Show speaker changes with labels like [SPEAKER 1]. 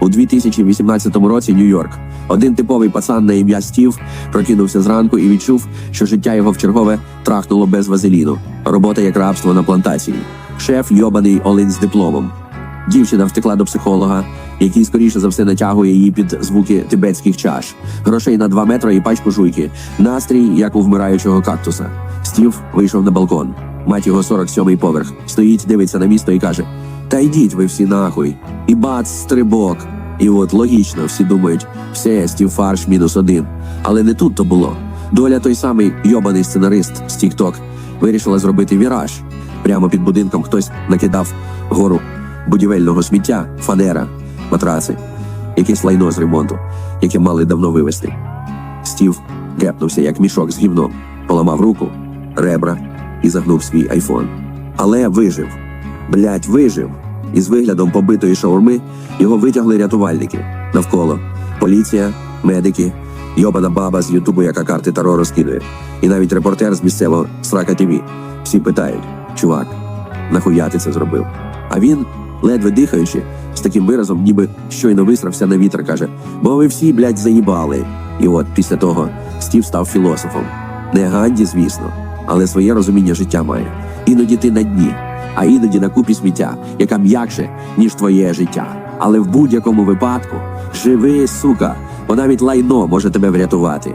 [SPEAKER 1] У 2018 році Нью-Йорк. Один типовий пацан на ім'я Стів прокинувся зранку і відчув, що життя його вчергове трахнуло без вазеліну. Робота як рабство на плантації. Шеф йобаний Олин з дипломом. Дівчина втекла до психолога, який скоріше за все натягує її під звуки тибетських чаш, грошей на два метри і пачку жуйки, настрій, як у вмираючого кактуса. Стів вийшов на балкон. Мать його 47-й поверх. Стоїть, дивиться на місто і каже: Та йдіть ви всі нахуй. І бац, стрибок. І от логічно, всі думають, все, Стів фарш мінус один. Але не тут то було. Доля той самий йобаний сценарист з TikTok вирішила зробити віраж. Прямо під будинком хтось накидав гору будівельного сміття, фанера, матраци, якесь лайно з ремонту, яке мали давно вивезти. Стів гепнувся, як мішок з гівном, поламав руку, ребра і загнув свій айфон. Але вижив. Блять, вижив. Із виглядом побитої шаурми його витягли рятувальники. Навколо поліція, медики, йобана баба з Ютубу, яка карти Таро розкидує. І навіть репортер з місцевого Срака ТВ. Всі питають: чувак, нахуя ти це зробив? А він, ледве дихаючи, з таким виразом, ніби щойно висрався на вітер, каже: Бо ви всі, блядь, заїбали. І от після того Стів став філософом. Не Ганді, звісно, але своє розуміння життя має. Іноді ти на дні, а іноді на купі сміття, яка м'якше, ніж твоє життя. Але в будь-якому випадку живи, сука, бо навіть лайно може тебе врятувати.